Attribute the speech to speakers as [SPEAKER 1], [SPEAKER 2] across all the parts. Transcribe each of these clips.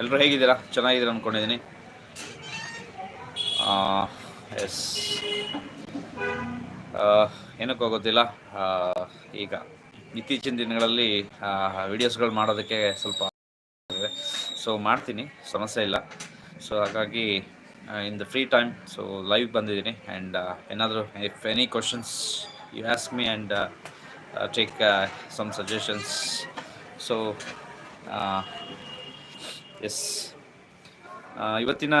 [SPEAKER 1] ಎಲ್ಲರೂ ಹೇಗಿದ್ದೀರಾ? ಚೆನ್ನಾಗಿದ್ದೀರಾ ಅಂದ್ಕೊಂಡಿದ್ದೀನಿ ಎಸ್. ಏನಕ್ಕೂ ಗೊತ್ತಿಲ್ಲ. ಈಗ ಇತ್ತೀಚಿನ ದಿನಗಳಲ್ಲಿ ವಿಡಿಯೋಸ್ಗಳು ಮಾಡೋದಕ್ಕೆ ಸ್ವಲ್ಪ ಸೊ ಮಾಡ್ತೀನಿ. ಸಮಸ್ಯೆ ಇಲ್ಲ. ಸೊ ಹಾಗಾಗಿ in the free time so live ಬಂದಿದ್ದೀನಿ. ಆ್ಯಂಡ್ ಏನಾದರೂ if any questions you ask me and take some suggestions so yes ಇವತ್ತಿನ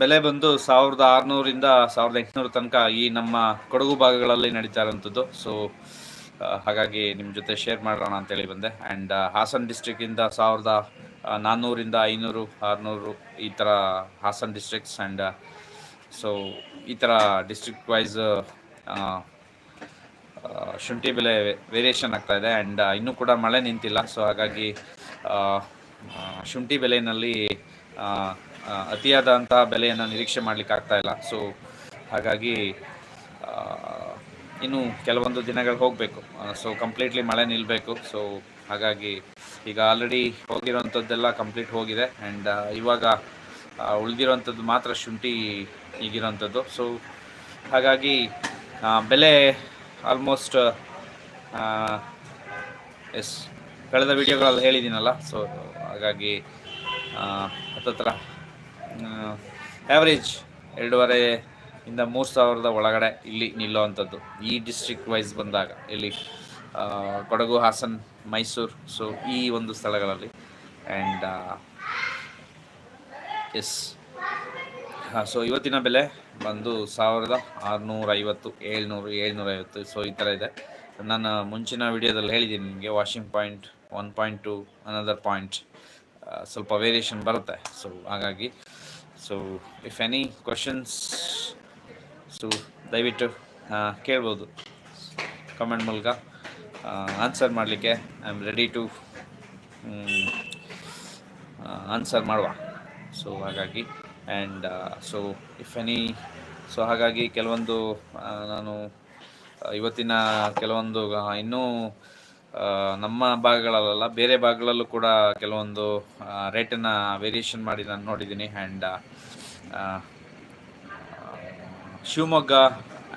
[SPEAKER 1] ಬೆಲೆ ಬಂದು ಸಾವಿರದ ಆರುನೂರಿಂದ ಸಾವಿರದ ಎಂಟುನೂರು ತನಕ ಈ ನಮ್ಮ ಕೊಡಗು ಭಾಗಗಳಲ್ಲಿ ನಡೀತಾ ಇರೋಂಥದ್ದು ಸೊ ಹಾಗಾಗಿ ನಿಮ್ಮ ಜೊತೆ ಶೇರ್ ಮಾಡೋಣ ಅಂತೇಳಿ ಬಂದೆ. ಆ್ಯಂಡ್ ಹಾಸನ್ ಡಿಸ್ಟ್ರಿಕ್ಕಿಂದ ಸಾವಿರದ ನಾನ್ನೂರಿಂದ ಐನೂರು, ಆರುನೂರು ಈ ಥರ ಹಾಸನ್ ಡಿಸ್ಟ್ರಿಕ್ಸ್ ಆ್ಯಂಡ್ ಸೊ ಈ ಥರ ಡಿಸ್ಟ್ರಿಕ್ಟ್ ವೈಸ್ ಶುಂಠಿ ಬೆಲೆ ವೇರಿಯೇಷನ್ ಆಗ್ತಾ ಇದೆ. ಆ್ಯಂಡ್ ಇನ್ನೂ ಕೂಡ ಮಳೆ ನಿಂತಿಲ್ಲ. ಸೊ ಹಾಗಾಗಿ ಶುಂಠಿ ಬೆಲೆಯಲ್ಲಿ ಅತಿಯಾದಂಥ ಬೆಲೆಯನ್ನು ನಿರೀಕ್ಷೆ ಮಾಡಲಿಕ್ಕೆ ಆಗ್ತಾ ಇಲ್ಲ. ಸೊ ಹಾಗಾಗಿ ಇನ್ನು ಕೆಲವೊಂದು ದಿನಗಳು ಹೋಗಬೇಕು. ಸೊ ಕಂಪ್ಲೀಟ್ಲಿ ಮಳೆ ನಿಲ್ಲಬೇಕು ಸೊ ಹಾಗಾಗಿ ಈಗ ಆಲ್ರೆಡಿ ಹೋಗಿರೋಂಥದ್ದೆಲ್ಲ ಕಂಪ್ಲೀಟ್ ಹೋಗಿದೆ. ಆ್ಯಂಡ್ ಇವಾಗ ಉಳಿದಿರೋಂಥದ್ದು ಮಾತ್ರ ಶುಂಠಿ ಈಗಿರೋಂಥದ್ದು ಸೊ ಹಾಗಾಗಿ ಬೆಲೆ ಆಲ್ಮೋಸ್ಟ್ ಎಸ್ ಕಳೆದ ವಿಡಿಯೋಗಳಲ್ಲಿ ಹೇಳಿದ್ದೀನಲ್ಲ. ಸೊ ಹಾಗಾಗಿ ಹತ್ತತ್ರ ಆ್ಯಾವ್ರೇಜ್ ಎರಡೂವರೆ ಇಂದ ಮೂರು ಸಾವಿರದ ಒಳಗಡೆ ಇಲ್ಲಿ ನಿಲ್ಲುವಂಥದ್ದು. ಈ ಡಿಸ್ಟ್ರಿಕ್ಟ್ ವೈಸ್ ಬಂದಾಗ, ಇಲ್ಲಿ ಕೊಡಗು, ಹಾಸನ್, ಮೈಸೂರು ಸೊ ಈ ಒಂದು ಸ್ಥಳಗಳಲ್ಲಿ. ಆ್ಯಂಡ್ ಎಸ್ ಸೊ ಇವತ್ತಿನ ಬೆಲೆ ಬಂದು ಸಾವಿರದ ಆರುನೂರ ಐವತ್ತು ಏಳ್ನೂರು, ಏಳ್ನೂರೈವತ್ತು ಸೊ ಈ ಥರ ಇದೆ. ನಾನು ಮುಂಚಿನ ವಿಡಿಯೋದಲ್ಲಿ ಹೇಳಿದ್ದೀನಿ ನಿಮಗೆ washing point one point two another point ಸ್ವಲ್ಪ ವೇರಿಯೇಷನ್ ಬರುತ್ತೆ. ಸೊ ಹಾಗಾಗಿ so if any questions so ದಯವಿಟ್ಟು ಕೇಳ್ಬೋದು. ಕಮೆಂಟ್ ಮೂಲಕ ಆನ್ಸರ್ ಮಾಡಲಿಕ್ಕೆ I am ready to answer ಮಾಡುವ. ಸೊ ಹಾಗಾಗಿ and so if any so ಹಾಗಾಗಿ, ಕೆಲವೊಂದು ನಾನು ಇವತ್ತಿನ ಕೆಲವೊಂದು ಇನ್ನೂ ನಮ್ಮ ಭಾಗಗಳಲ್ಲ ಬೇರೆ ಭಾಗಗಳಲ್ಲೂ ಕೂಡ ಕೆಲವೊಂದು ರೇಟನ್ನು ವೇರಿಯೇಷನ್ ಮಾಡಿ ನಾನು ನೋಡಿದ್ದೀನಿ. ಆ್ಯಂಡ್ ಶಿವಮೊಗ್ಗ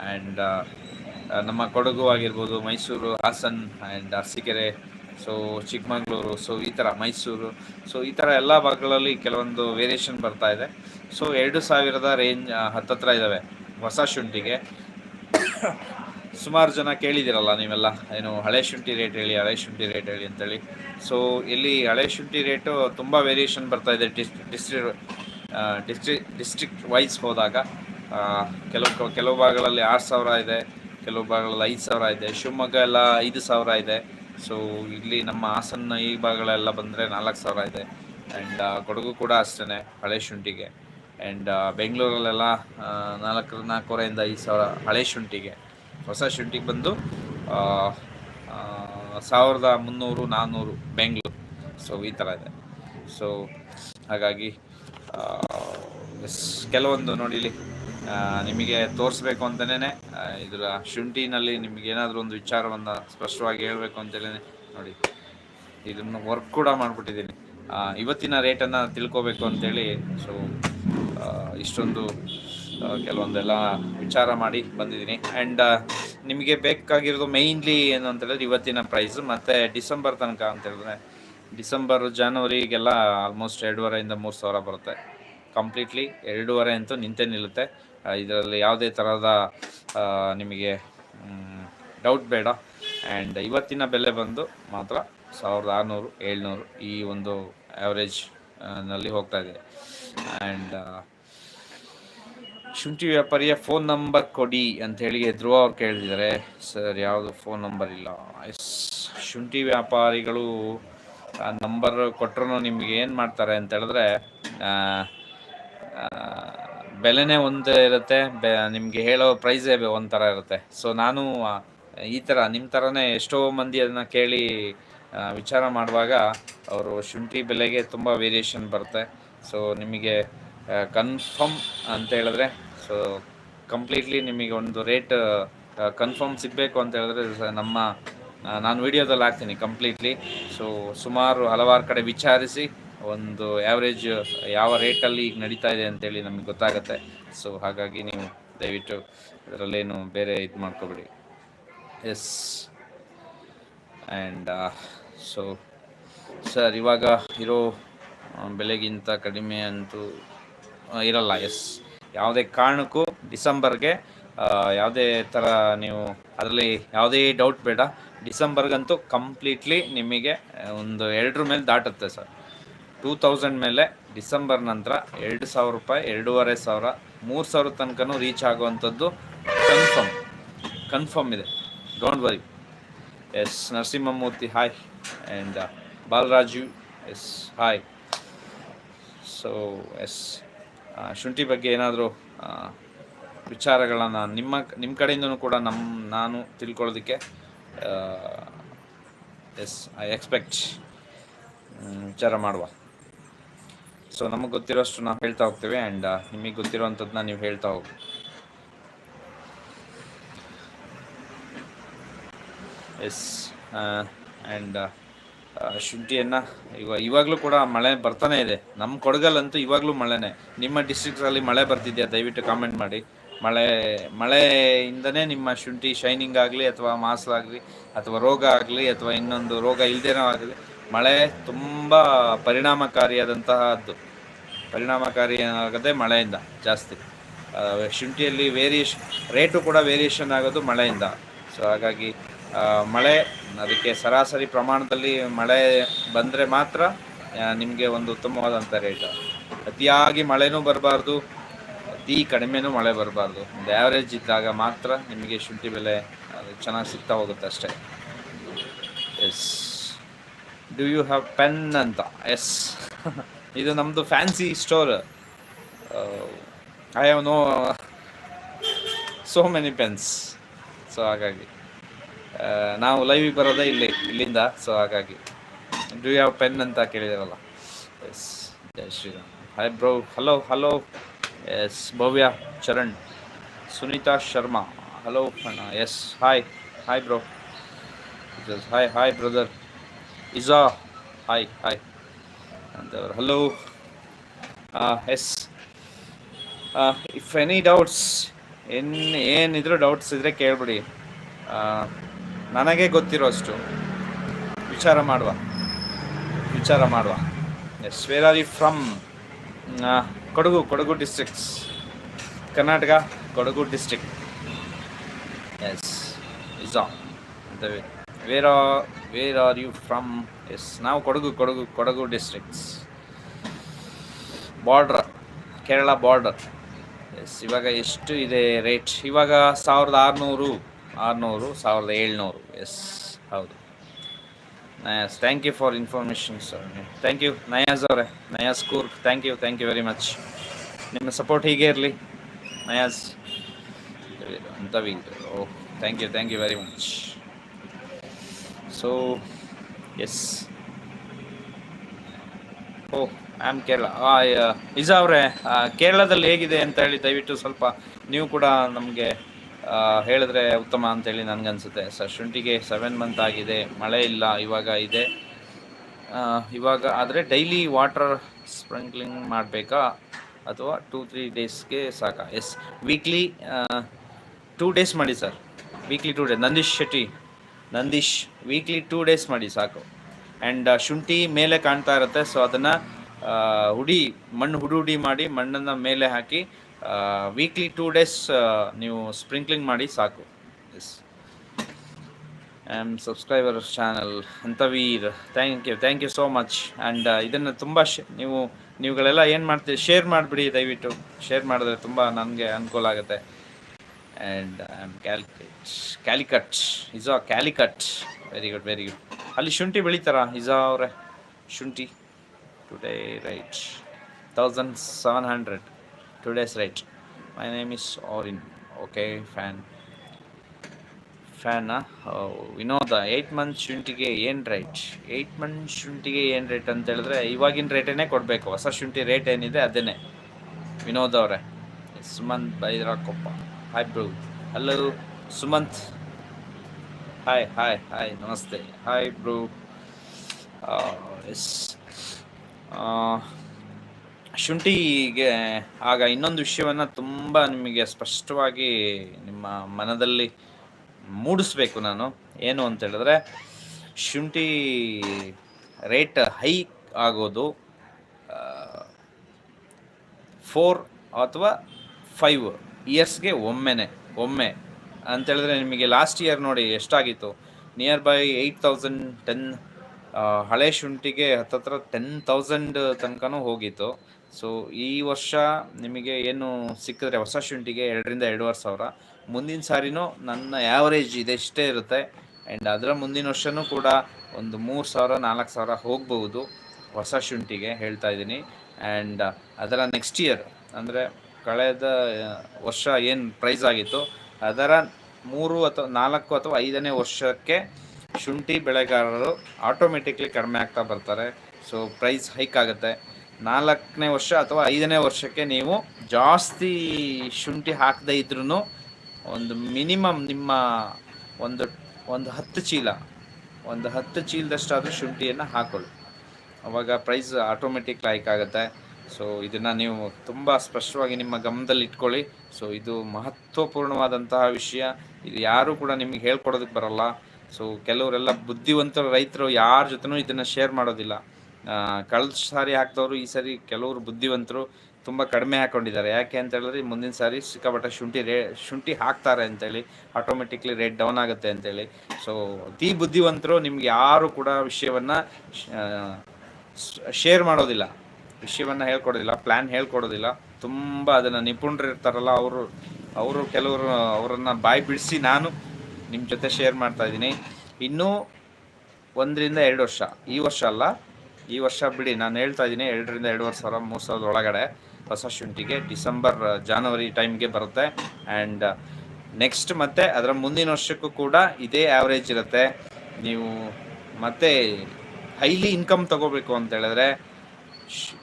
[SPEAKER 1] ಆ್ಯಂಡ್ ನಮ್ಮ ಕೊಡಗು ಆಗಿರ್ಬೋದು, Mysuru, Hassan and Arsikere so Chikkamagaluru so ಈ ಥರ ಮೈಸೂರು ಸೊ ಈ ಥರ ಎಲ್ಲ ಭಾಗಗಳಲ್ಲಿ ಕೆಲವೊಂದು ವೇರಿಯೇಷನ್ ಬರ್ತಾ ಇದೆ. ಸೊ ಎರಡು ಸಾವಿರದ ರೇಂಜ್ ಹತ್ತತ್ರ ಇದ್ದಾವೆ ಹೊಸ ಶುಂಠಿಗೆ. ಸುಮಾರು ಜನ ಕೇಳಿದಿರಲ್ಲ ನೀವೆಲ್ಲ. ಏನು ಹಳೆ ಶುಂಠಿ ರೇಟ್ ಹೇಳಿ, ಹಳೆ ಶುಂಠಿ ರೇಟ್ ಹೇಳಿ ಅಂತೇಳಿ. ಸೊ ಇಲ್ಲಿ ಹಳೆ ಶುಂಠಿ ರೇಟು ತುಂಬ ವೇರಿಯೇಷನ್ ಬರ್ತಾ ಇದೆ ಡಿಸ್ ಡಿಸ್ಟ್ರಿ ಡಿಸ್ಟ್ರಿ ಡಿಸ್ಟ್ರಿಕ್ಟ್ ವೈಸ್ ಹೋದಾಗ. ಕೆಲವು ಕೆಲವು ಭಾಗಗಳಲ್ಲಿ ಆರು ಸಾವಿರ ಇದೆ, ಕೆಲವು ಭಾಗಗಳಲ್ಲಿ ಐದು ಸಾವಿರ ಇದೆ, ಶಿವಮೊಗ್ಗ ಎಲ್ಲ ಐದು ಸಾವಿರ ಇದೆ. ಸೊ ಇಲ್ಲಿ ನಮ್ಮ ಹಾಸನ ಈ ಭಾಗಗಳೆಲ್ಲ ಬಂದರೆ ನಾಲ್ಕು ಸಾವಿರ ಇದೆ. ಆ್ಯಂಡ್ ಕೊಡಗು ಕೂಡ ಅಷ್ಟೇ ಹಳೆ ಶುಂಠಿಗೆ. ಆ್ಯಂಡ್ ಬೆಂಗಳೂರಲ್ಲೆಲ್ಲ ನಾಲ್ಕು ನಾಲ್ಕೂವರೆಯಿಂದ ಐದು ಸಾವಿರ ಹಳೆ ಶುಂಠಿಗೆ. ಹೊಸ ಶುಂಠಿಗೆ ಬಂದು ಸಾವಿರದ ಮುನ್ನೂರು ನಾನ್ನೂರು ಬೆಂಗಳೂರು ಸೊ ಈ ಥರ ಇದೆ. ಸೊ ಹಾಗಾಗಿ ಕೆಲವೊಂದು ನೋಡಿ ಇಲ್ಲಿ ನಿಮಗೆ ತೋರಿಸ್ಬೇಕು ಅಂತಲೇ ಇದರ ಶುಂಠಿನಲ್ಲಿ ನಿಮಗೆ ಏನಾದರೂ ಒಂದು ವಿಚಾರವನ್ನು ಸ್ಪಷ್ಟವಾಗಿ ಹೇಳಬೇಕು ಅಂತಲೇ ನೋಡಿ. ಇದನ್ನು ವರ್ಕ್ ಕೂಡ ಮಾಡಿಬಿಟ್ಟಿದ್ದೀನಿ. ಇವತ್ತಿನ ರೇಟನ್ನು ತಿಳ್ಕೊಬೇಕು ಅಂತೇಳಿ ಸೊ ಇಷ್ಟೊಂದು ಕೆಲವೊಂದೆಲ್ಲ ವಿಚಾರ ಮಾಡಿ ಬಂದಿದ್ದೀನಿ. ಆ್ಯಂಡ್ ನಿಮಗೆ ಬೇಕಾಗಿರೋದು ಮೇಯ್ನ್ಲಿ ಏನು ಅಂತ ಹೇಳಿದ್ರೆ ಇವತ್ತಿನ ಪ್ರೈಸ್ ಮತ್ತು ಡಿಸೆಂಬರ್ ತನಕ ಅಂತ ಹೇಳಿದ್ರೆ ಡಿಸೆಂಬರ್ ಜಾನ್ವರಿಗೆಲ್ಲ ಆಲ್ಮೋಸ್ಟ್ ಎರಡೂವರೆಯಿಂದ ಮೂರು ಸಾವಿರ ಬರುತ್ತೆ. ಕಂಪ್ಲೀಟ್ಲಿ ಎರಡೂವರೆ ಅಂತೂ ನಿಂತೇ ನಿಲ್ಲುತ್ತೆ. ಇದರಲ್ಲಿ ಯಾವುದೇ ಥರದ ನಿಮಗೆ ಡೌಟ್ ಬೇಡ. ಆ್ಯಂಡ್ ಇವತ್ತಿನ ಬೆಲೆ ಬಂದು ಮಾತ್ರ ಸಾವಿರದ ಆರುನೂರು, ಏಳ್ನೂರು ಈ ಒಂದು ಆ್ಯಾವ್ರೇಜ್ನಲ್ಲಿ ಹೋಗ್ತಾ ಇದೆ. ಆ್ಯಂಡ್ ಶುಂಠಿ ವ್ಯಾಪಾರಿಯ ಫೋನ್ ನಂಬರ್ ಕೊಡಿ ಅಂತ ಹೇಳಿ ಧ್ರುವ ಅವ್ರು ಕೇಳಿದ್ದಾರೆ ಸರ್, ಯಾವುದು ಫೋನ್ ನಂಬರ್ ಇಲ್ಲ. ಎಸ್ ಶುಂಠಿ ವ್ಯಾಪಾರಿಗಳು, ಆ ನಂಬರ್ ಕೊಟ್ಟರು ನಿಮಗೆ ಏನು ಮಾಡ್ತಾರೆ ಅಂತ ಹೇಳಿದ್ರೆ ಬೆಲೆನೇ ಒಂದು ಇರುತ್ತೆ. ಬೆ, ನಿಮಗೆ ಹೇಳೋ ಪ್ರೈಸೇ ಒಂಥರ ಇರುತ್ತೆ. ಸೊ ನಾನು ಈ ಥರ ನಿಮ್ಮ ಥರನೇ ಎಷ್ಟೋ ಮಂದಿ ಅದನ್ನು ಕೇಳಿ ವಿಚಾರ ಮಾಡುವಾಗ ಅವರು ಶುಂಠಿ ಬೆಲೆಗೆ ತುಂಬ ವೇರಿಯೇಷನ್ ಬರುತ್ತೆ. ಸೊ ನಿಮಗೆ ಕನ್ಫರ್ಮ್ ಅಂತ ಹೇಳಿದ್ರೆ ಸೊ ಕಂಪ್ಲೀಟ್ಲಿ ನಿಮಗೆ ಒಂದು ರೇಟ್ ಕನ್ಫರ್ಮ್ ಸಿಗಬೇಕು ಅಂತ ಹೇಳಿದ್ರೆ ನಮ್ಮ ನಾನು ವಿಡಿಯೋದಲ್ಲಿ ಹಾಕ್ತೀನಿ ಕಂಪ್ಲೀಟ್ಲಿ ಸೊ ಸುಮಾರು ಹಲವಾರು ಕಡೆ ವಿಚಾರಿಸಿ, ಒಂದು ಆ್ಯಾವ್ರೇಜ್ ಯಾವ ರೇಟಲ್ಲಿ ಈಗ ನಡೀತಾ ಇದೆ ಅಂತೇಳಿ ನಮಗೆ ಗೊತ್ತಾಗುತ್ತೆ. ಸೊ ಹಾಗಾಗಿ ನೀವು ದಯವಿಟ್ಟು ಇದರಲ್ಲೇನು ಬೇರೆ ಇದು ಮಾಡ್ಕೊಬೇಡಿ. ಎಸ್ ಆ್ಯಂಡ್ ಸೊ ಸರ್ ಇವಾಗ ಇರೋ ಬೆಲೆಗಿಂತ ಕಡಿಮೆ ಅಂತೂ ಇರಲ್ಲ. ಎಸ್. ಯಾವುದೇ ಕಾರಣಕ್ಕೂ ಡಿಸೆಂಬರ್ಗೆ ಯಾವುದೇ ಥರ ನೀವು ಅದರಲ್ಲಿ ಯಾವುದೇ ಡೌಟ್ ಬೇಡ. ಡಿಸೆಂಬರ್ಗಂತೂ ಕಂಪ್ಲೀಟ್ಲಿ ನಿಮಗೆ ಒಂದು ಎರಡರ ಮೇಲೆ ದಾಟುತ್ತೆ ಸರ್. ಟೂ ತೌಸಂಡ್ ಮೇಲೆ ಡಿಸೆಂಬರ್ ನಂತರ ಎರಡು ಸಾವಿರ ರೂಪಾಯಿ, ಎರಡೂವರೆ ಸಾವಿರ, ಮೂರು ಸಾವಿರ ತನಕನೂ ರೀಚ್ ಆಗುವಂಥದ್ದು ಕನ್ಫರ್ಮ್ ಕನ್ಫರ್ಮ್ ಇದೆ. Don't worry yes, Narasimhamurthy hi and Balaraju, yes hi so yes. ಶುಂಠಿ ಬಗ್ಗೆ ಏನಾದರೂ ವಿಚಾರಗಳನ್ನು ನಿಮ್ಮ ನಿಮ್ಮ ಕಡೆಯಿಂದನೂ ಕೂಡ ನಮ್ಮ ನಾನು ತಿಳ್ಕೊಳ್ಳೋದಕ್ಕೆ ಎಸ್, ಐ ಎಕ್ಸ್ಪೆಕ್ಟ್ ವಿಚಾರ ಮಾಡುವ. ಸೊ ನಮಗೆ ಗೊತ್ತಿರೋಷ್ಟು ನಾವು ಹೇಳ್ತಾ ಹೋಗ್ತೇವೆ ಆ್ಯಂಡ್ ನಿಮಗೆ ಗೊತ್ತಿರೋವಂಥದ್ದನ್ನ ನೀವು ಹೇಳ್ತಾ ಹೋಗಿ. ಎಸ್ ಆ್ಯಂಡ್ ಶುಂಠಿಯನ್ನು ಇವಾಗ ಇವಾಗಲೂ ಕೂಡ ಮಳೆ ಬರ್ತಾನೆ ಇದೆ. ನಮ್ಮ ಕೊಡಗಲ್ಲಂತೂ ಇವಾಗಲೂ ಮಳೆನೇ. ನಿಮ್ಮ ಡಿಸ್ಟ್ರಿಕ್ಸಲ್ಲಿ ಮಳೆ ಬರ್ತಿದೆಯಾ? ದಯವಿಟ್ಟು ಕಾಮೆಂಟ್ ಮಾಡಿ. ಮಳೆ ಮಳೆಯಿಂದನೇ ನಿಮ್ಮ ಶುಂಠಿ ಶೈನಿಂಗ್ ಆಗಲಿ ಅಥವಾ ಆಗಲಿ, ಅಥವಾ ರೋಗ ಆಗಲಿ, ಅಥವಾ ಇನ್ನೊಂದು ರೋಗ ಇಲ್ಲದೇನೋ ಆಗಲಿ, ಮಳೆ ತುಂಬ ಪರಿಣಾಮಕಾರಿಯಾದಂತಹದ್ದು. ಪರಿಣಾಮಕಾರಿ ಆಗದೆ ಮಳೆಯಿಂದ ಜಾಸ್ತಿ. ಶುಂಠಿಯಲ್ಲಿ ವೇರಿಯೇಷನ್ ರೇಟು ಕೂಡ ವೇರಿಯೇಷನ್ ಆಗೋದು ಮಳೆಯಿಂದ. ಸೊ ಹಾಗಾಗಿ ಮಳೆ, ಅದಕ್ಕೆ ಸರಾಸರಿ ಪ್ರಮಾಣದಲ್ಲಿ ಮಳೆ ಬಂದರೆ ಮಾತ್ರ ನಿಮಗೆ ಒಂದು ಉತ್ತಮವಾದಂಥ ರೇಟ್ ಅತಿಯಾಗಿ ಮಳೆನೂ ಬರಬಾರ್ದು, ಅತಿ ಕಡಿಮೆನೂ ಮಳೆ ಬರಬಾರ್ದು. ಒಂದು ಆ್ಯಾವ್ರೇಜ್ ಇದ್ದಾಗ ಮಾತ್ರ ನಿಮಗೆ ಶುಂಠಿ ಬೆಲೆ ಚೆನ್ನಾಗಿ ಸಿಗ್ತಾ ಹೋಗುತ್ತೆ ಅಷ್ಟೇ. Yes do you have pen ಅಂತ? ಎಸ್ ಇದು ನಮ್ಮದು fancy store I have no so many pens so ಹಾಗಾಗಿ. ನಾವು ಲೈವಿಗೆ ಬರೋದೇ ಇಲ್ಲಿ ಇಲ್ಲಿಂದ. ಸೊ ಹಾಗಾಗಿ ಡು ಯಾವ ಪೆನ್ ಅಂತ ಕೇಳಿದಾರಲ್ಲ? Yes Jai Shriram. Hi bro hello hello yes Bhavya Charan. Sunita Sharma. Hello ಅಣ್ಣ. Yes hi hi bro hi hi brother ಇಜಾ hi hi ಅಂತವ್ರು hello yes if any doubts ಏನು ಏನಿದ್ರು ಡೌಟ್ಸ್ ಇದ್ರೆ ಕೇಳ್ಬಿಡಿ. ಆ, ನನಗೆ ಗೊತ್ತಿರೋಷ್ಟು. ವಿಚಾರ ಮಾಡುವ. ವಿಚಾರ ಮಾಡುವ. Yes where are you from Kodagu Kodagu districts Karnataka, Kodagu district yes is where are where are you from yes ನಾವು Kodagu Kodagu Kodagu districts border Kerala border yes ಇವಾಗ ಎಷ್ಟು ಇದೆ ರೇಟ್ ಇವಾಗ ಸಾವಿರದ ಆರುನೂರು. ಆರುನೂರು, ಸಾವಿರದ ಏಳ್ನೂರು. ಎಸ್ ಹೌದು. Nayas thank you for information sir thank you Nayas ಅವರೇ. Nayaz ಕೂರ್ thank you thank you very much ನಿಮ್ಮ ಸಪೋರ್ಟ್ ಹೀಗೆ ಇರಲಿ ನಯಾಸ್ ಅಂತ ಓ thank you thank you very much so yes oh I am Kerala ಇಜಾ ಅವರೇ ಕೇರಳದಲ್ಲಿ ಹೇಗಿದೆ ಅಂತ ಹೇಳಿ ದಯವಿಟ್ಟು ಸ್ವಲ್ಪ, ನೀವು ಕೂಡ ನಮಗೆ ಹೇಳಿದ್ರೆ ಉತ್ತಮ ಅಂತೇಳಿ ನನಗನ್ಸುತ್ತೆ. ಸರ್ ಶುಂಠಿಗೆ ಸೆವೆನ್ ಮಂತ್ ಆಗಿದೆ, ಮಳೆ ಇಲ್ಲ, ಇವಾಗ ಇದೆ. ಇವಾಗ ಆದರೆ ಡೈಲಿ ವಾಟರ್ ಸ್ಪ್ರಿಂಕ್ಲಿಂಗ್ ಮಾಡಬೇಕಾ? ಅಥವಾ ಟೂ ತ್ರೀ ಡೇಸ್ಗೆ ಸಾಕಾ? ಎಸ್ ವೀಕ್ಲಿ ಟೂ ಡೇಸ್ ಮಾಡಿ sir weekly two days Nandish Shetty. Nandish weekly two days ಮಾಡಿ, ಸಾಕು. ಆ್ಯಂಡ್ ಶುಂಠಿ ಮೇಲೆ ಕಾಣ್ತಾ ಇರುತ್ತೆ ಸೊ ಅದನ್ನು ಹುಡಿ, ಮಣ್ಣು ಹುಡಿ ಹುಡಿ ಮಾಡಿ ಮಣ್ಣನ್ನು ಮೇಲೆ ಹಾಕಿ ವೀಕ್ಲಿ ಟೂ ಡೇಸ್ ನೀವು ಸ್ಪ್ರಿಂಕ್ಲಿಂಗ್ ಮಾಡಿ ಸಾಕು. ಎಸ್ ಆಮ್ ಸಬ್ಸ್ಕ್ರೈಬರ್ ಚಾನಲ್ ಅಂತ ವೀರ್ thank you thank you so much and ಇದನ್ನು ತುಂಬ ಶೇ, ನೀವು, ನೀವುಗಳೆಲ್ಲ ಏನು ಮಾಡ್ತೀರಿ ಶೇರ್ ಮಾಡಿಬಿಡಿ ದಯವಿಟ್ಟು. ಶೇರ್ ಮಾಡಿದ್ರೆ ತುಂಬ ನನಗೆ ಅನುಕೂಲ ಆಗುತ್ತೆ. And I am Calicut Calicut ಆ Calicut very good very good ಅಲ್ಲಿ ಶುಂಠಿ ಬೆಳಿತಾರಾ ಇಸಾ ಅವರೇ? ಶುಂಠಿ? Today rate thousand seven hundred today's rate my name is Arin okay fan ಫ್ಯಾನಾ Vinoda eight month ಶುಂಠಿಗೆ ಏನು ರೇಟ್ ಏಯ್ಟ್ ಮಂತ್ ಶುಂಠಿಗೆ ಏನು ರೇಟ್ ಅಂತ ಹೇಳಿದ್ರೆ, ಇವಾಗಿನ ರೇಟೇ ಕೊಡಬೇಕು. ಹೊಸ ಶುಂಠಿ ರೇಟ್ ಏನಿದೆ ಅದೇ ವಿನೋದ್ ಅವರೇ. Sumanth Bairakoppa. Hi bro hello Sumanth. Hi hi hi ನಮಸ್ತೆ. ಹಾಯ್ ಬ್ರೂ ಎಸ್ ಶುಂಠಿಗೆ ಆಗ ಇನ್ನೊಂದು ವಿಷಯವನ್ನು ತುಂಬ ನಿಮಗೆ ಸ್ಪಷ್ಟವಾಗಿ ನಿಮ್ಮ ಮನದಲ್ಲಿ ಮೂಡಿಸ್ಬೇಕು ನಾನು. ಏನು ಅಂತ ಹೇಳಿದ್ರೆ, ಶುಂಠಿ ರೇಟ್ ಹೈ ಆಗೋದು ಫೋರ್ ಅಥವಾ ಫೈವ್ ಇಯರ್ಸ್ಗೆ ಒಮ್ಮೆನೆ, ಒಮ್ಮೆ. ಅಂತೇಳಿದ್ರೆ ನಿಮಗೆ ಲಾಸ್ಟ್ ಇಯರ್ ನೋಡಿ ಎಷ್ಟಾಗಿತ್ತು? Near by eight thousand ten ಹಳೆ ಶುಂಠಿಗೆ ಹತ್ತತ್ರ ಟೆನ್ ತೌಸಂಡ್ ತನಕನೂ ಹೋಗಿತ್ತು. ಸೊ ಈ ವರ್ಷ ನಿಮಗೆ ಏನು ಸಿಕ್ಕಿದ್ರೆ, ಹೊಸ ಶುಂಠಿಗೆ ಎರಡರಿಂದ ಎರಡೂವರೆ ಸಾವಿರ. ಮುಂದಿನ ಸಾರಿನೂ ನನ್ನ ಆ್ಯಾವರೇಜ್ ಇದೆಷ್ಟೇ ಇರುತ್ತೆ. ಆ್ಯಂಡ್ ಅದರ ಮುಂದಿನ ವರ್ಷವೂ ಕೂಡ ಒಂದು ಮೂರು ಸಾವಿರ, ನಾಲ್ಕು ಸಾವಿರ ಹೋಗ್ಬೋದು ಹೊಸ ಶುಂಠಿಗೆ ಹೇಳ್ತಾ ಇದ್ದೀನಿ. ಆ್ಯಂಡ್ ಅದರ ನೆಕ್ಸ್ಟ್ ಇಯರ್ ಅಂದರೆ ಕಳೆದ ವರ್ಷ ಏನು ಪ್ರೈಸ್ ಆಗಿತ್ತು, ಅದರ ಮೂರು ಅಥವಾ ನಾಲ್ಕು ಅಥವಾ ಐದನೇ ವರ್ಷಕ್ಕೆ ಶುಂಠಿ ಬೆಳೆಗಾರರು ಆಟೋಮೆಟಿಕ್ಲಿ ಕಡಿಮೆ ಆಗ್ತಾ ಬರ್ತಾರೆ. ಸೊ ಪ್ರೈಸ್ ಹೈಕ್ ಆಗುತ್ತೆ. ನಾಲ್ಕನೇ ವರ್ಷ ಅಥವಾ ಐದನೇ ವರ್ಷಕ್ಕೆ ನೀವು ಜಾಸ್ತಿ ಶುಂಠಿ ಹಾಕದೇ ಇದ್ರೂ ಒಂದು ಮಿನಿಮಮ್ ನಿಮ್ಮ ಒಂದು ಒಂದು ಹತ್ತು ಚೀಲ, ಒಂದು ಹತ್ತು ಚೀಲದಷ್ಟಾದರೂ ಶುಂಠಿಯನ್ನು ಹಾಕೊಳ್ಳಿ. ಅವಾಗ ಪ್ರೈಸ್ ಆಟೋಮೆಟಿಕ್ ಲೈಕ್ ಆಗುತ್ತೆ. ಸೊ ಇದನ್ನು ನೀವು ತುಂಬ ಸ್ಪಷ್ಟವಾಗಿ ನಿಮ್ಮ ಗಮನದಲ್ಲಿ ಇಟ್ಕೊಳ್ಳಿ. ಸೊ ಇದು ಮಹತ್ವಪೂರ್ಣವಾದಂತಹ ವಿಷಯ. ಇದು ಯಾರೂ ಕೂಡ ನಿಮಗೆ ಹೇಳ್ಕೊಡೋದಕ್ಕೆ ಬರಲ್ಲ. ಸೊ ಕೆಲವರೆಲ್ಲ ಬುದ್ಧಿವಂತರು ರೈತರು ಯಾರ ಜೊತೆನೂ ಇದನ್ನು ಶೇರ್ ಮಾಡೋದಿಲ್ಲ. ಕಳೆದ ಸಾರಿ ಹಾಕಿದವರು, ಈ ಸಾರಿ ಕೆಲವರು ಬುದ್ಧಿವಂತರು ತುಂಬ ಕಡಿಮೆ ಹಾಕೊಂಡಿದ್ದಾರೆ. ಯಾಕೆ ಅಂತ ಹೇಳಿದ್ರೆ ಮುಂದಿನ ಸಾರಿ ಸಿಕ್ಕಾಪಟ್ಟೆ ಶುಂಠಿ ರೇ, ಶುಂಠಿ ಹಾಕ್ತಾರೆ ಅಂತೇಳಿ ಆಟೋಮೆಟಿಕ್ಲಿ ರೇಟ್ ಡೌನ್ ಆಗುತ್ತೆ ಅಂತೇಳಿ ಸೊ ಅತಿ ಬುದ್ಧಿವಂತರು ನಿಮ್ಗೆ ಯಾರು ಕೂಡ ವಿಷಯವನ್ನು ಶೇರ್ ಮಾಡೋದಿಲ್ಲ. ವಿಷಯವನ್ನು ಹೇಳ್ಕೊಡೋದಿಲ್ಲ ಪ್ಲ್ಯಾನ್ ಹೇಳ್ಕೊಡೋದಿಲ್ಲ. ತುಂಬ ಅದನ್ನು ನಿಪುಣರು ಇರ್ತಾರಲ್ಲ, ಅವರು ಅವರು ಕೆಲವರು ಅವರನ್ನು ಬಾಯಿ ಬಿಡಿಸಿ ನಾನು ನಿಮ್ಮ ಜೊತೆ ಶೇರ್ ಮಾಡ್ತಾ ಇದ್ದೀನಿ. ಇನ್ನೂ ಒಂದರಿಂದ ಎರಡು ವರ್ಷ, ಈ ವರ್ಷ ಅಲ್ಲ ಈ ವರ್ಷ ಬಿಡಿ, ನಾನು ಹೇಳ್ತಾ ಇದ್ದೀನಿ ಎರಡರಿಂದ ಎರಡೂವರೆ ಸಾವಿರ, ಮೂರು ಸಾವಿರದ ಒಳಗಡೆ ಹೊಸ ಶುಂಠಿಗೆ ಡಿಸೆಂಬರ್ ಜಾನ್ವರಿ ಟೈಮ್ಗೆ ಬರುತ್ತೆ. ಆ್ಯಂಡ್ ನೆಕ್ಸ್ಟ್ ಮತ್ತೆ ಅದರ ಮುಂದಿನ ವರ್ಷಕ್ಕೂ ಕೂಡ ಇದೇ ಆ್ಯಾವ್ರೇಜ್ ಇರುತ್ತೆ. ನೀವು ಮತ್ತೆ ಹೈಲಿ ಇನ್ಕಮ್ ತಗೋಬೇಕು ಅಂತ ಹೇಳಿದ್ರೆ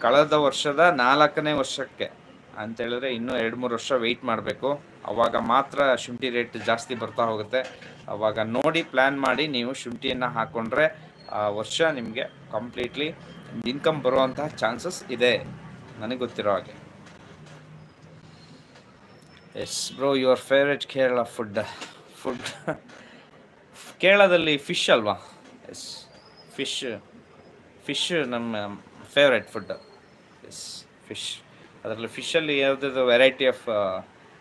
[SPEAKER 1] ಕಳೆದ ವರ್ಷದ ನಾಲ್ಕನೇ ವರ್ಷಕ್ಕೆ ಅಂತ ಹೇಳಿದ್ರೆ ಇನ್ನೂ ಎರಡು, ಮೂರು ವರ್ಷ ವೆಯ್ಟ್ ಮಾಡಬೇಕು. ಅವಾಗ ಮಾತ್ರ ಶುಂಠಿ ರೇಟ್ ಜಾಸ್ತಿ ಬರ್ತಾ ಹೋಗುತ್ತೆ. ಅವಾಗ ನೋಡಿ ಪ್ಲ್ಯಾನ್ ಮಾಡಿ ನೀವು ಶುಂಠಿಯನ್ನು ಹಾಕ್ಕೊಂಡ್ರೆ ಆ ವರ್ಷ ನಿಮಗೆ ಕಂಪ್ಲೀಟ್ಲಿ ಇನ್ಕಮ್ ಬರುವಂತಹ ಚಾನ್ಸಸ್ ಇದೆ. ನನಗೆ ಗೊತ್ತಿರೋ ಹಾಗೆ. Yes bro your favourite Kerala food food ಕೇರಳದಲ್ಲಿ ಫಿಶ್ ಅಲ್ವಾ? ಎಸ್ ಫಿಶ್ ಫಿಶ್ ನಮ್ಮ ಫೇವ್ರೆಟ್ ಫುಡ್ ಎಸ್ ಫಿಶ್ ಅದರಲ್ಲಿ ಫಿಶಲ್ಲಿ ಯಾವುದಾದ್ರು ವೆರೈಟಿ ಆಫ್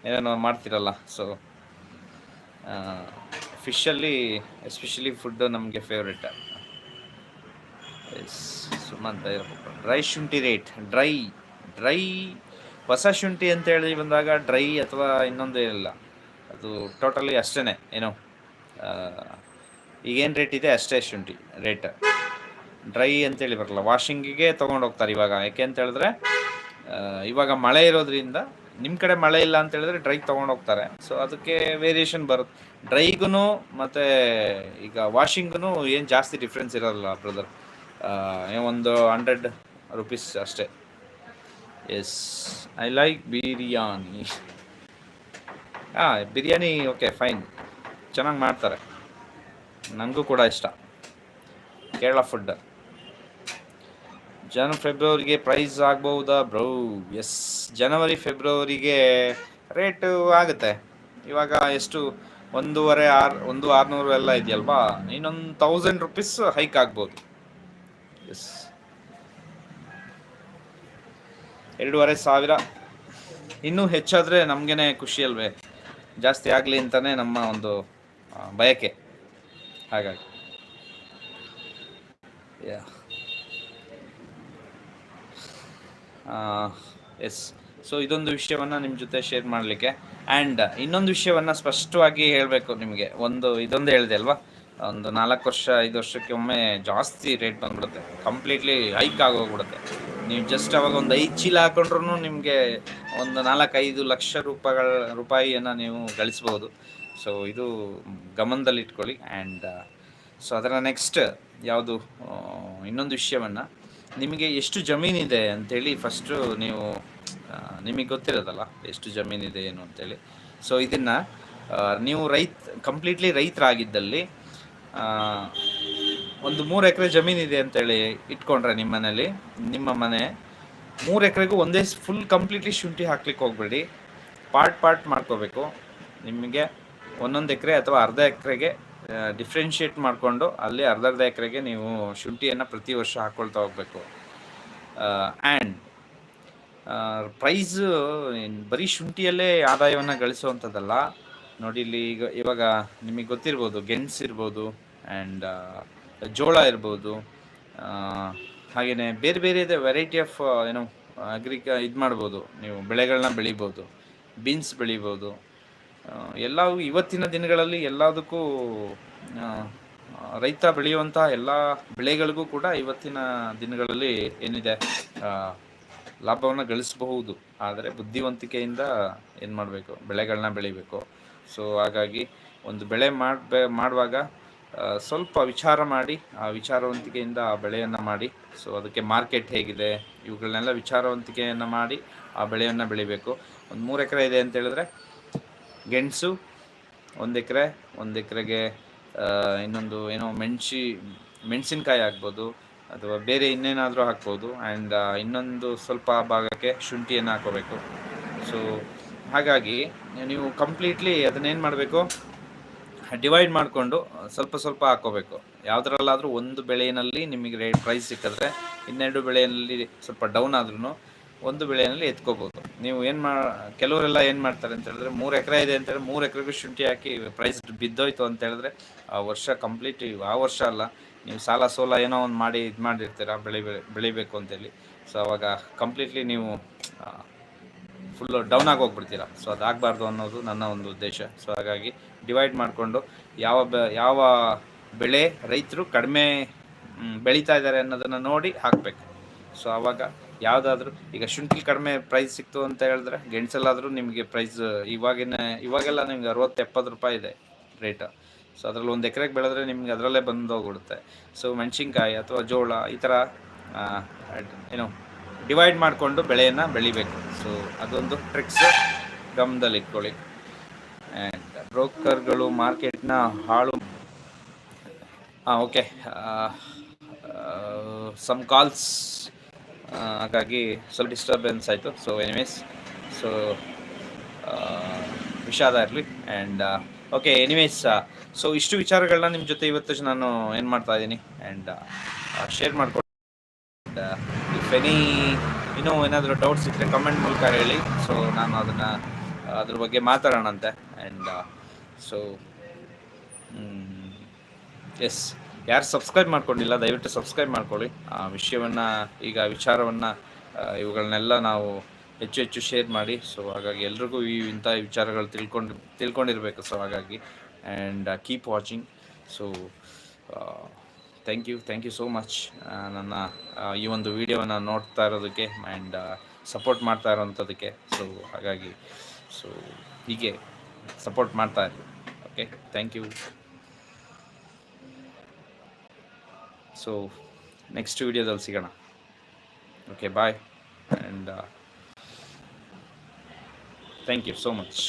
[SPEAKER 1] ಏನೇನೋ ಮಾಡ್ತಿರಲ್ಲ ಸೊ ಫಿಶಲ್ಲಿ ಎಸ್ಪೆಷಲಿ ಫುಡ್ಡು ನಮಗೆ ಫೇವ್ರೆಟ್ ಎಸ್, ಸುಮಂತ ಡ್ರೈ ಶುಂಠಿ ರೇಟ್ ಡ್ರೈ ಡ್ರೈ, ಹೊಸ ಶುಂಠಿ ಅಂತ ಹೇಳಿ ಬಂದಾಗ ಡ್ರೈ ಅಥವಾ ಇನ್ನೊಂದು ಇಲ್ಲ ಅದು ಟೋಟಲಿ ಅಷ್ಟೇ ಏನು. ಈಗೇನು ರೇಟ್ ಇದೆ? ಅಷ್ಟೇ ಶುಂಠಿ ರೇಟ್ ಡ್ರೈ ಅಂತೇಳಿ ಬರಲ್ಲ ವಾಷಿಂಗಿಗೆ ತೊಗೊಂಡು ಹೋಗ್ತಾರೆ ಇವಾಗ. ಯಾಕೆ ಅಂತ ಹೇಳಿದ್ರೆ ಇವಾಗ ಮಳೆ ಇರೋದ್ರಿಂದ ನಿಮ್ಮ ಕಡೆ ಮಳೆ ಇಲ್ಲ ಅಂತ ಹೇಳಿದ್ರೆ ಡ್ರೈ ಹೋಗ್ತಾರೆ. ಸೊ ಅದಕ್ಕೆ ವೇರಿಯೇಷನ್ ಬರುತ್ತೆ. ಡ್ರೈಗೂ ಮತ್ತು ಈಗ ವಾಷಿಂಗೂ ಏನು ಜಾಸ್ತಿ ಡಿಫ್ರೆನ್ಸ್ ಇರೋಲ್ಲ ಬ್ರದರ್ ಒಂದು ಹಂಡ್ರೆಡ್ ರುಪೀಸ್ ಅಷ್ಟೇ. ಎಸ್ ಐ ಲೈಕ್ ಬಿರಿಯಾನಿ ಹಾಂ ಬಿರಿಯಾನಿ ಓಕೆ ಫೈನ್ ಚೆನ್ನಾಗಿ ಮಾಡ್ತಾರೆ. ನನಗೂ ಕೂಡ ಇಷ್ಟ. ಕೇರಳ ಫುಡ್ ಜನ ಫೆಬ್ರವರಿಗೆ ಪ್ರೈಸ್ ಆಗ್ಬಹುದಾ ಬ್ರೋ ಎಸ್ ಜನವರಿ ಫೆಬ್ರವರಿಗೆ ರೇಟು ಆಗುತ್ತೆ. ಇವಾಗ ಎಷ್ಟು? ಒಂದೂವರೆ ಆರು, ಒಂದು ಆರುನೂರು ಎಲ್ಲ ಇದೆಯಲ್ವಾ? ಇನ್ನೊಂದು ತೌಸಂಡ್ ರುಪೀಸ್ ಹೈಕ್ ಆಗ್ಬೋದು. ಎಸ್ ಎರಡೂವರೆ ಸಾವಿರ. ಇನ್ನೂ ಹೆಚ್ಚಾದರೆ ನಮಗೇನೆ ಖುಷಿ ಅಲ್ವೇ? ಜಾಸ್ತಿ ಆಗಲಿ ಅಂತಲೇ ನಮ್ಮ ಒಂದು ಬಯಕೆ. ಹಾಗಾಗಿ. ಎಸ್ ಸೊ ಇದೊಂದು ವಿಷಯವನ್ನು ನಿಮ್ಮ ಜೊತೆ ಶೇರ್ ಮಾಡಲಿಕ್ಕೆ. ಆ್ಯಂಡ್ ಇನ್ನೊಂದು ವಿಷಯವನ್ನು ಸ್ಪಷ್ಟವಾಗಿ ಹೇಳಬೇಕು ನಿಮಗೆ. ಒಂದು, ಇದೊಂದು ಹೇಳಿದೆ ಅಲ್ವಾ? ಒಂದು ನಾಲ್ಕು ವರ್ಷ, ಐದು ವರ್ಷಕ್ಕೆ ಒಮ್ಮೆ ಜಾಸ್ತಿ ರೇಟ್ ಬಂದ್ಬಿಡುತ್ತೆ. ಕಂಪ್ಲೀಟ್ಲಿ ಹೈಕ್ ಆಗೋಗ್ಬಿಡುತ್ತೆ. ನೀವು ಜಸ್ಟ್ ಅವಾಗ ಒಂದು ಐದು ಚೀಲ ಹಾಕೊಂಡ್ರು ನಿಮಗೆ ಒಂದು ನಾಲ್ಕೈದು ಲಕ್ಷ ರೂಪಾಯಿಗಳ ರೂಪಾಯಿಯನ್ನು ನೀವು ಗಳಿಸ್ಬೋದು. ಸೊ ಇದು ಗಮನದಲ್ಲಿ ಇಟ್ಕೊಳ್ಳಿ. ಆ್ಯಂಡ್ ಸೊ ಅದರ ನೆಕ್ಸ್ಟ್ ಯಾವುದು ಇನ್ನೊಂದು ವಿಷಯವನ್ನು, ನಿಮಗೆ ಎಷ್ಟು ಜಮೀನಿದೆ ಅಂಥೇಳಿ ಫಸ್ಟು ನೀವು ನಿಮಗೆ ಗೊತ್ತಿರೋದಲ್ಲ ಎಷ್ಟು ಜಮೀನಿದೆ ಏನು ಅಂತೇಳಿ. ಸೊ ಇದನ್ನು ನೀವು ರೈತ ಕಂಪ್ಲೀಟ್ಲಿ ರೈತರಾಗಿದ್ದಲ್ಲಿ ಒಂದು ಮೂರು ಎಕರೆ ಜಮೀನಿದೆ ಅಂತೇಳಿ ಇಟ್ಕೊಂಡ್ರೆ ನಿಮ್ಮ ಮನೇಲಿ, ನಿಮ್ಮ ಮನೆ, ಮೂರು ಎಕರೆಗೂ ಒಂದೇ ಫುಲ್ ಕಂಪ್ಲೀಟ್ಲಿ ಶುಂಠಿ ಹಾಕ್ಲಿಕ್ಕೆ ಹೋಗ್ಬೇಡಿ. ಪಾರ್ಟ್ ಪಾರ್ಟ್ ಮಾಡ್ಕೋಬೇಕು. ನಿಮಗೆ ಒಂದೊಂದು ಎಕರೆ ಅಥವಾ ಅರ್ಧ ಎಕರೆಗೆ ಡಿಫ್ರೆನ್ಷಿಯೇಟ್ ಮಾಡಿಕೊಂಡು ಅಲ್ಲಿ ಅರ್ಧ ಅರ್ಧ ಎಕರೆಗೆ ನೀವು ಶುಂಠಿಯನ್ನು ಪ್ರತಿ ವರ್ಷ ಹಾಕ್ಕೊಳ್ತಾ ಹೋಗಬೇಕು. ಆ್ಯಂಡ್ ಪ್ರೈಸ್ ಬರೀ ಶುಂಠಿಯಲ್ಲೇ ಆದಾಯವನ್ನು ಗಳಿಸುವಂಥದ್ದಲ್ಲ ನೋಡಿ ಇಲ್ಲಿ ಈಗ ಇವಾಗ ನಿಮಗೆ ಗೊತ್ತಿರ್ಬೋದು, ಗೆಣಸು ಇರ್ಬೋದು ಆ್ಯಂಡ್ ಜೋಳ ಇರ್ಬೋದು ಹಾಗೆಯೇ ಬೇರೆ ಬೇರೆ ಇದೆ ವೆರೈಟಿ ಆಫ್ ಏನೋ ಅಗ್ರಿಕ ಇದು ಮಾಡ್ಬೋದು. ನೀವು ಬೆಳೆಗಳನ್ನ ಬೆಳಿಬೋದು ಬೀನ್ಸ್ ಬೆಳಿಬೋದು ಎಲ್ಲವೂ ಇವತ್ತಿನ ದಿನಗಳಲ್ಲಿ ಎಲ್ಲದಕ್ಕೂ ರೈತ ಬೆಳೆಯುವಂತಹ ಎಲ್ಲ ಬೆಳೆಗಳಿಗೂ ಕೂಡ ಇವತ್ತಿನ ದಿನಗಳಲ್ಲಿ ಏನಿದೆ ಲಾಭವನ್ನು ಗಳಿಸಬಹುದು. ಆದರೆ ಬುದ್ಧಿವಂತಿಕೆಯಿಂದ ಏನು ಮಾಡಬೇಕು? ಬೆಳೆಗಳನ್ನ ಬೆಳಿಬೇಕು. ಸೊ ಹಾಗಾಗಿ ಒಂದು ಬೆಳೆ ಮಾಡಬೇ ಮಾಡುವಾಗ ಸ್ವಲ್ಪ ವಿಚಾರ ಮಾಡಿ, ಆ ವಿಚಾರವಂತಿಕೆಯಿಂದ ಆ ಬೆಳೆಯನ್ನು ಮಾಡಿ. ಸೊ ಅದಕ್ಕೆ ಮಾರ್ಕೆಟ್ ಹೇಗಿದೆ? ಇವುಗಳನ್ನೆಲ್ಲ ವಿಚಾರವಂತಿಕೆಯನ್ನು ಮಾಡಿ ಆ ಬೆಳೆಯನ್ನು ಬೆಳಿಬೇಕು. ಒಂದು ಮೂರು ಎಕರೆ ಇದೆ ಅಂತ ಹೇಳಿದ್ರೆ, ಗೆಣಸು ಒಂದು ಎಕರೆ, ಒಂದು ಎಕರೆಗೆ ಇನ್ನೊಂದು ಏನೋ ಮೆಣಸಿ, ಮೆಣಸಿನ್ಕಾಯಿ ಆಗ್ಬೋದು. ಅಥವಾ ಬೇರೆ ಇನ್ನೇನಾದರೂ ಹಾಕ್ಬೋದು. ಆ್ಯಂಡ್ ಇನ್ನೊಂದು ಸ್ವಲ್ಪ ಭಾಗಕ್ಕೆ ಶುಂಠಿಯನ್ನು ಹಾಕೋಬೇಕು ಸೊ ಹಾಗಾಗಿ ನೀವು ಕಂಪ್ಲೀಟ್ಲಿ ಅದನ್ನೇನು ಮಾಡಬೇಕು? ಡಿವೈಡ್ ಮಾಡಿಕೊಂಡು ಸ್ವಲ್ಪ ಸ್ವಲ್ಪ ಹಾಕೋಬೇಕು ಯಾವುದರಲ್ಲಾದರೂ ಒಂದು ಬೆಳೆಯಲ್ಲಿ ನಿಮಗೆ ರೇಟ್ ಪ್ರೈಸ್ ಸಿಕ್ಕಿದ್ರೆ ಇನ್ನೆರಡು ಬೆಳೆಯಲ್ಲಿ ಸ್ವಲ್ಪ ಡೌನ್ ಆದ್ರೂ ಒಂದು ಬೆಳೆಯಲ್ಲಿ ಎತ್ಕೋಬೋದು. ನೀವು ಏನು ಮಾ, ಕೆಲವರೆಲ್ಲ ಏನು ಮಾಡ್ತಾರೆ ಅಂತ ಹೇಳಿದ್ರೆ ಮೂರು ಎಕರೆ ಇದೆ ಅಂತ ಹೇಳಿದ್ರೆ ಮೂರು ಎಕರೆಗೂ ಶುಂಠಿ ಹಾಕಿ ಪ್ರೈಸ್ ಬಿದ್ದೋಯ್ತು ಅಂತ ಹೇಳಿದ್ರೆ, ಆ ವರ್ಷ ಕಂಪ್ಲೀಟ್ ಆ ವರ್ಷ ಅಲ್ಲ. ನೀವು ಸಾಲ ಸೋಲ ಏನೋ ಒಂದು ಮಾಡಿ ಇದು ಮಾಡಿರ್ತೀರ, ಬೆಳಿ, ಬೆಳಿಬೇಕು ಅಂತೇಳಿ. ಸೊ ಅವಾಗ ಕಂಪ್ಲೀಟ್ಲಿ ನೀವು ಫುಲ್ ಡೌನ್ ಆಗಿ ಹೋಗ್ಬಿಡ್ತೀರ. ಸೊ ಅದಾಗಬಾರ್ದು ಅನ್ನೋದು ನನ್ನ ಒಂದು ಉದ್ದೇಶ. ಸೊ ಹಾಗಾಗಿ ಡಿವೈಡ್ ಮಾಡಿಕೊಂಡು ಯಾವ ಬ, ಯಾವ ಬೆಳೆ ರೈತರು ಕಡಿಮೆ ಬೆಳೀತಾ ಇದ್ದಾರೆ ಅನ್ನೋದನ್ನು ನೋಡಿ ಹಾಕಬೇಕು. ಸೊ ಆವಾಗ ಯಾವುದಾದ್ರೂ, ಈಗ ಶುಂಠಿ ಕಡಿಮೆ ಪ್ರೈಸ್ ಸಿಕ್ತು ಅಂತ ಹೇಳಿದ್ರೆ, ಗೆಣಸಲ್ಲಾದರೂ ನಿಮಗೆ ಪ್ರೈಸ್ ಇವಾಗಿನ, ಇವಾಗೆಲ್ಲ ನಿಮ್ಗೆ ಅರವತ್ತು ಎಪ್ಪತ್ತು ರೂಪಾಯಿ ಇದೆ ರೇಟ್ ಸೊ ಅದರಲ್ಲಿ ಒಂದು ಎಕರೆಗೆ ಬೆಳೆದ್ರೆ ನಿಮ್ಗೆ ಅದರಲ್ಲೇ ಬಂದು ಹೋಗ್ಬಿಡುತ್ತೆ. ಸೊ ಮೆಣಸಿನ್ಕಾಯಿ ಅಥವಾ ಜೋಳ ಈ ಥರ ಏನು ಡಿವೈಡ್ ಮಾಡಿಕೊಂಡು ಬೆಳೆಯನ್ನು ಬೆಳಿಬೇಕು. ಸೊ ಅದೊಂದು ಟ್ರಿಕ್ಸ್ ಗಮನದಲ್ಲಿ ಇಟ್ಕೊಳ್ಳಿ. ಆ್ಯಂಡ್ ಬ್ರೋಕರ್ಗಳು ಮಾರ್ಕೆಟ್ನ ಹಾಳು ಹಾಂ ಓಕೆ ಸಮ್ ಕಾಲ್ಸ್ ಹಾಗಾಗಿ ಸ್ವಲ್ಪ ಡಿಸ್ಟರ್ಬೆನ್ಸ್ ಆಯಿತು. ಸೊ ಎನಿವೇಸ್ ಸೊ ವಿಷಾದ ಇರಲಿ. ಆ್ಯಂಡ್ ಓಕೆ ಎನಿವೇಸ್ ಸೊ ಇಷ್ಟು ವಿಚಾರಗಳನ್ನ ನಿಮ್ಮ ಜೊತೆ ಇವತ್ತು ನಾನು ಏನು ಮಾಡ್ತಾ ಇದ್ದೀನಿ? ಆ್ಯಂಡ್ ಶೇರ್ ಮಾಡ್ಕೊಂಡು ಇಫ್ ಎನಿ ಇನ್ನೂ ಏನಾದರೂ ಡೌಟ್ಸ್ ಇದ್ದರೆ ಕಮೆಂಟ್ ಮೂಲಕ ಹೇಳಿ. ಸೊ ನಾನು ಅದನ್ನು ಅದ್ರ ಬಗ್ಗೆ ಮಾತಾಡೋಣಂತೆ. ಆ್ಯಂಡ್ ಸೊ ಎಸ್ ಯಾರು ಸಬ್ಸ್ಕ್ರೈಬ್ ಮಾಡ್ಕೊಂಡಿಲ್ಲ, ದಯವಿಟ್ಟು ಸಬ್ಸ್ಕ್ರೈಬ್ ಮಾಡ್ಕೊಳ್ಳಿ. ಆ, ವಿಷಯವನ್ನು, ಈಗ ವಿಚಾರವನ್ನು ಇವುಗಳನ್ನೆಲ್ಲ ನಾವು ಹೆಚ್ಚು ಹೆಚ್ಚು ಶೇರ್ ಮಾಡಿ. ಸೊ ಹಾಗಾಗಿ ಎಲ್ರಿಗೂ ಈ ಇಂಥ ವಿಚಾರಗಳು ತಿಳ್ಕೊಂಡು, ತಿಳ್ಕೊಂಡಿರಬೇಕು. ಸೊ ಹಾಗಾಗಿ and keep watching so thank you thank you so much ನನ್ನ ಈ ಒಂದು ವಿಡಿಯೋವನ್ನು ನೋಡ್ತಾ ಇರೋದಕ್ಕೆ ಆ್ಯಂಡ್ ಸಪೋರ್ಟ್ ಮಾಡ್ತಾ ಇರೋವಂಥದ್ದಕ್ಕೆ ಸೊ ಹಾಗಾಗಿ ಸೊ ಹೀಗೆ ಸಪೋರ್ಟ್ ಮಾಡ್ತಾ ಇರಿ. Okay thank you so next ವಿಡಿಯೋದಲ್ಲಿ ಸಿಗೋಣ. Okay bye and thank you so much